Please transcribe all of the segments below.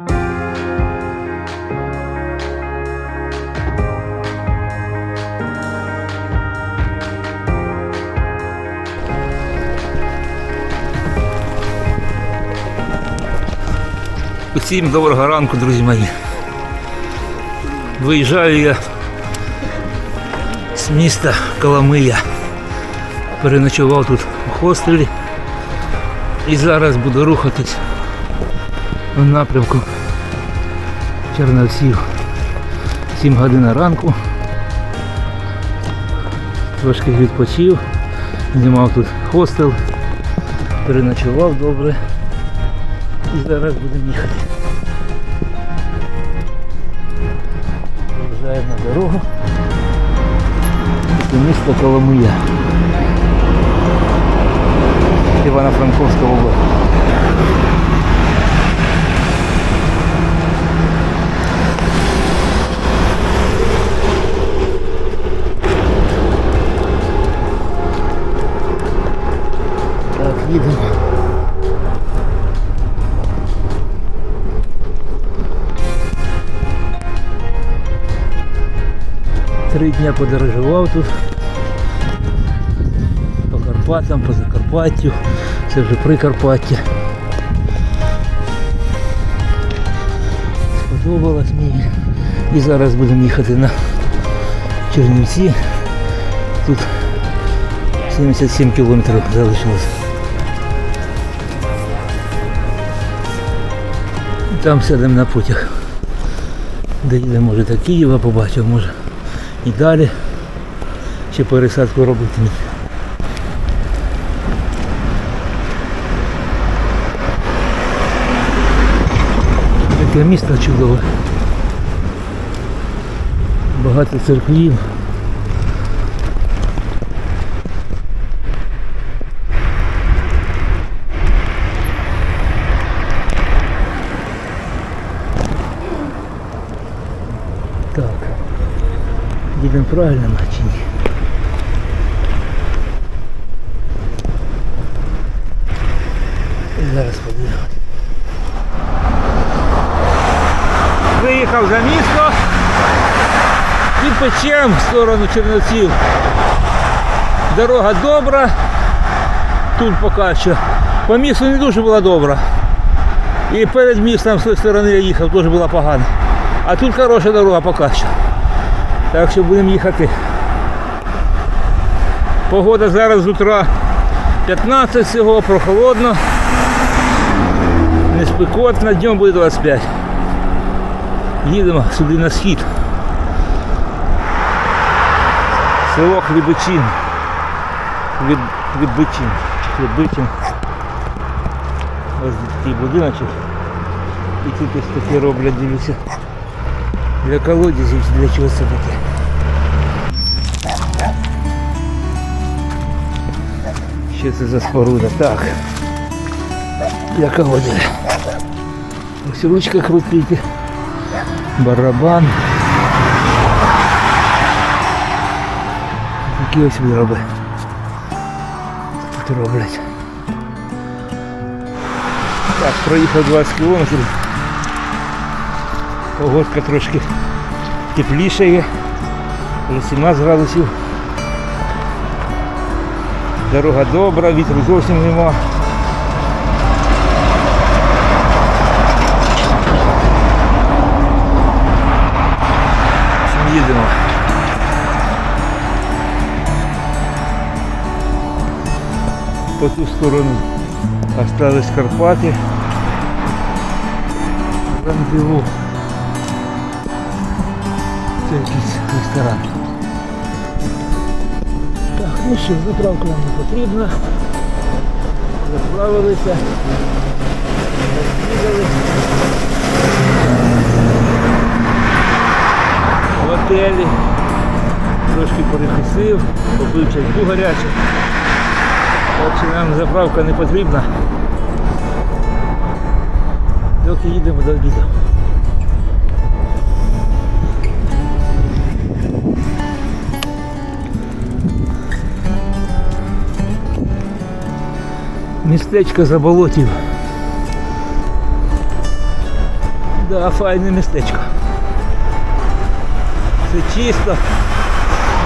Усім доброго ранку, друзі мої. Виїжджаю я з міста Коломия. Переночував тут у хостелі і зараз буду рухатись в напрямку Черновців. 7 годин ранку. Трошки відпочив, знімав тут хостел, переночував добре. І зараз будемо їхати. Виїжджаємо на дорогу. Це місто Коломия. Івано-Франковська область. Дня подорожував тут. По Карпатам, по Закарпаттю. Це вже Прикарпаття. Сподобалось мені. І зараз будемо їхати на Чернівці. Тут 77 кілометрів залишилось. Там сядемо на потяг. Доїдемо, може, до Києва побачив, може і далі ще пересадку робити. Таке місто чудове. Багато церквів. Так. Їдемо правильно чи ні? Зараз подивимось. Виїхав за місто і печем в сторону Чернівців. Дорога добра. Тут поки що. По місту не дуже була добра. І перед містом з тої сторони я їхав, теж була погана. А тут хороша дорога поки що. Так що будемо їхати. Погода зараз з утра 15 всього, прохолодно. Не спекотно, днем буде 25. Їдемо сюди на схід. Село Хлібичин. Від, Відбичин. Хлібичин. Ось такий будиночок. І ось такі роблять, дивіться. Для колодязів, чи для чого це таке. Що це за споруда? Так. Для колодязя. Ось ручка крутити. Барабан. Такі ось вироби. Тут роблять. Так, проїхав 20 кілометрів. Погодка трошки тепліше є. Вже 17 градусів. Дорога добра, вітру зовсім нема. Їдемо. По ту сторону остались Карпати. Рандеву. Це якийсь ресторан. Так, ну що, заправка нам не потрібна. Заправилися. Роз'їхали. В готелі. Трошки перекусив, попив чайку гарячу. Що нам заправка не потрібна. Доки їдемо до обіду. Містечко заболотів. Да, файне містечко. Все чисто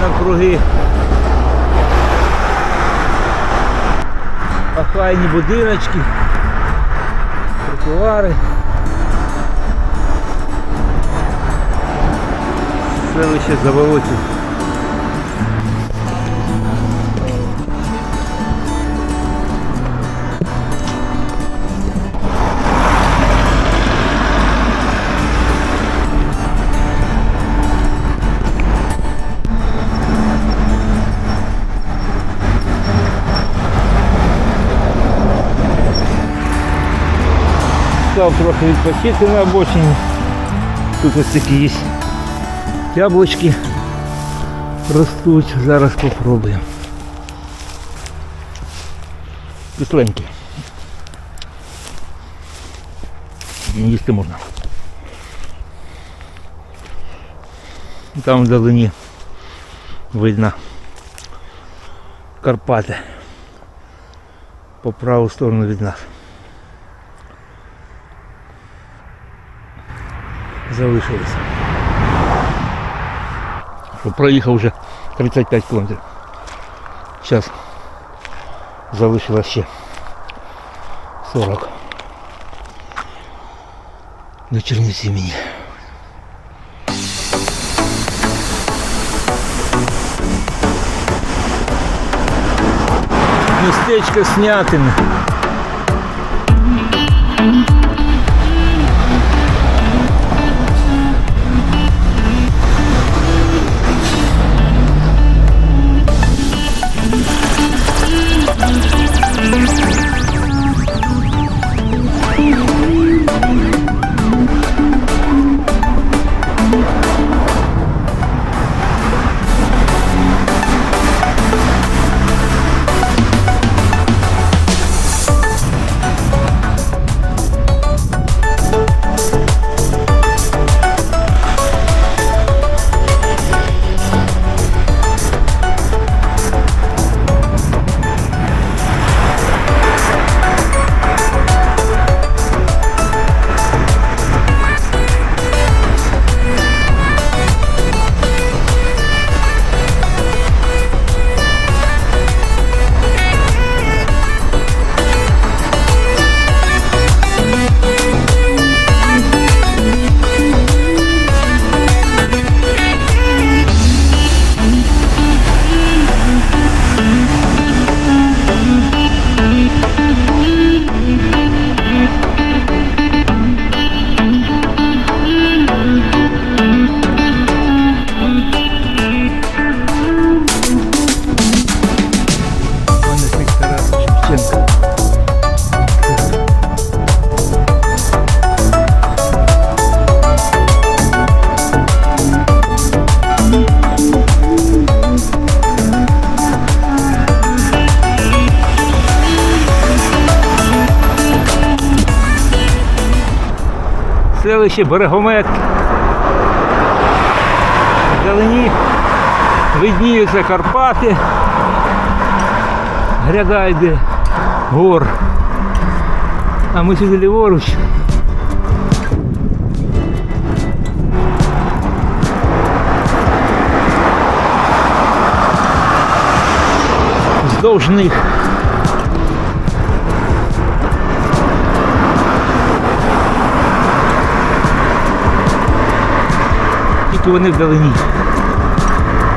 навкруги. Охайні будиночки, тротуари. Селище Заволоців. Став трохи відпочити на обочині. Тут ось такі є яблучки ростуть. Зараз попробуємо. Кисленькі. Їсти можна. Там вдалині видно Карпати по праву сторону від нас. залишилися. Що Проїхав вже 35 кілометрів. Зараз залишилось ще 40. До Чернівці мені. Містечко Снятин. Селище Берегомет. Вдалині видніються Карпати. Гряда йде гор. А ми сюди ліворуч. Вздовж них. Тільки вони вдалині.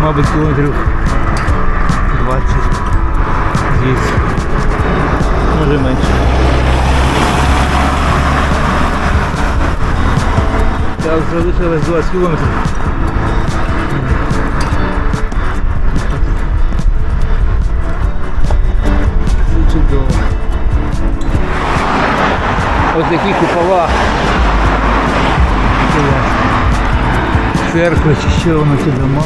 Мабуть, кілометрів 20 звідси. Може менше. Так, залишилось 20 кілометрів. Це чудово. Ось такі купола. Клас. Церква чи що воно ці дома.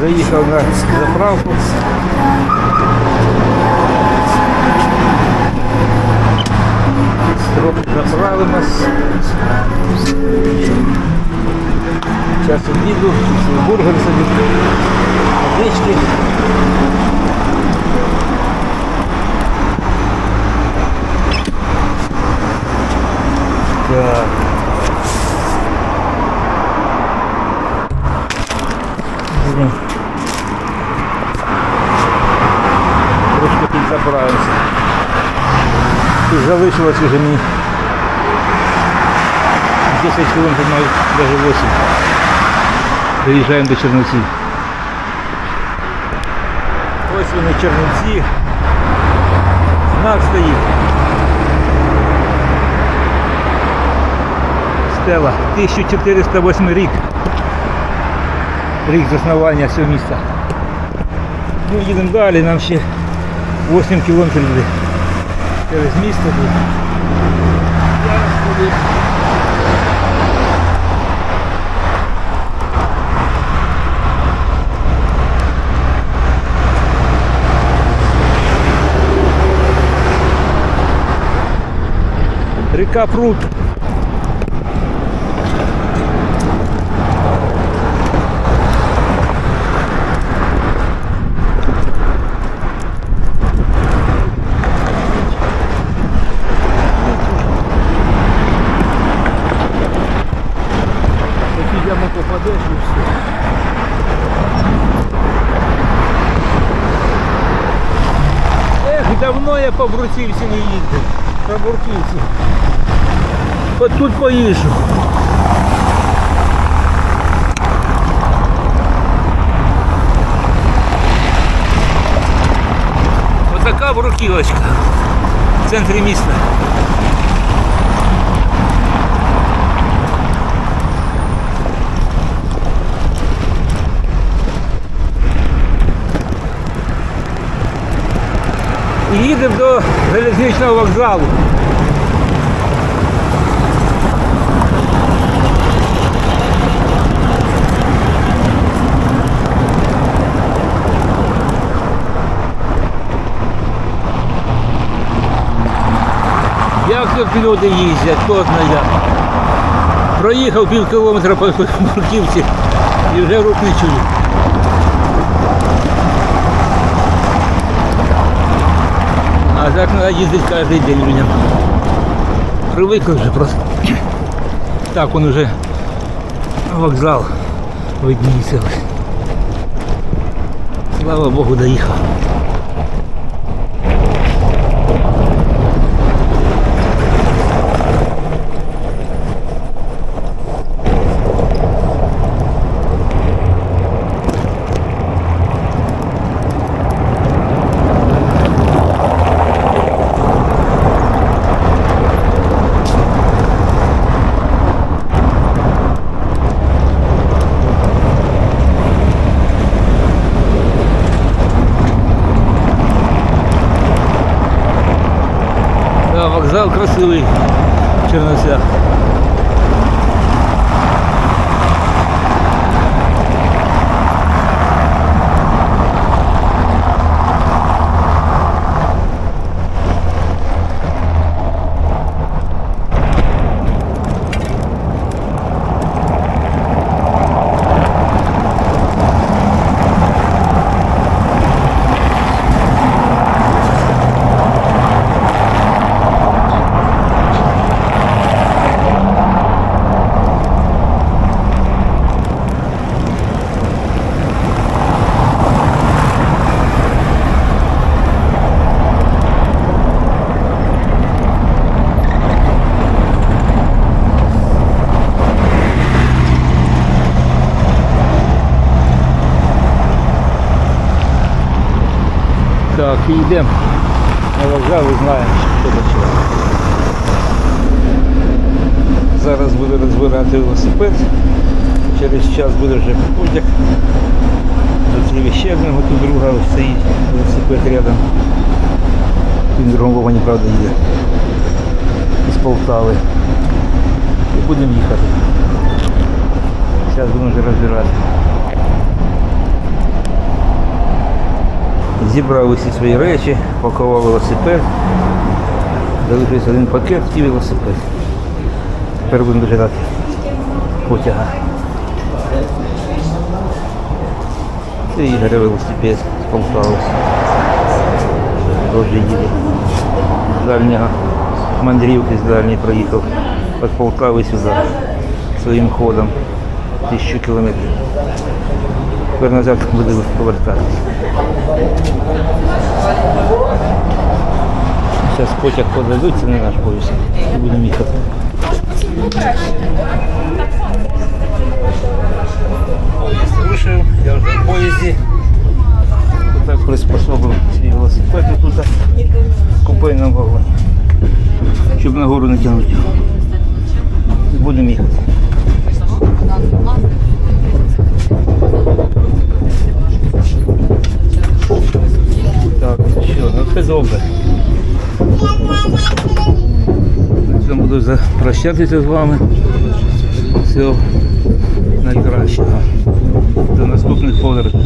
Заїхав на заправку. Зараз обіду, бургер собі, водички. Так. Блин. Ручку тут забираємося. Тут залишилось уже мені 10 хвилин, навіть 8. Доїжджаємо до Чернівців. Ось вони Чернівці. Знак стоїть. Стела 1408 рік. Рік заснування цього міста. Ми їдемо далі, нам ще 8 кілометрів. Через місто тут. Зараз буде. Река Прут. Такі яму попадеш і все. Ех, давно я по Брусівці не їздив. По Бурківці. От тут поїжджу. Отака бруківочка в центрі міста. І їдемо до залізничного вокзалу. Як тут люди їздять, хто знає. Проїхав пів кілометра по Бурківці і вже рук не чую. А так треба їздити кожен день людям. Привикли вже просто. Так, он уже вокзал видніється. Слава Богу, доїхав. Да, вокзал красивий Так, і йдемо на вокзал знаємо, що до чого. Зараз буду розбирати велосипед. Через час буде вже потяг. Зустрів ще одного, тут друга стоїть велосипед рядом. Він другому вагоні, правда, їде. Із Полтави. І будемо їхати. Зараз будемо вже розбирати. Зібрав усі свої речі, пакував велосипед. Залишився один пакет і велосипед. Тепер будемо дожидати потяга. Це Ігоря велосипед з Полтави. Теж їде. З дальнього мандрівки з дальньої проїхав від Полтави сюди своїм ходом. Тисячу кілометрів. Тепер назад буде повертатись. Зараз потяг подадуть, це не наш поїзд. І Будемо їхати. Рушив, я вже в поїзді. Так приспособив свій велосипед тут в купейному вагоні. Щоб на гору не тягнути. Будемо їхати. Так, що, ну все добре. Я буду прощатися з вами. Все найкращого. До наступних подорожей.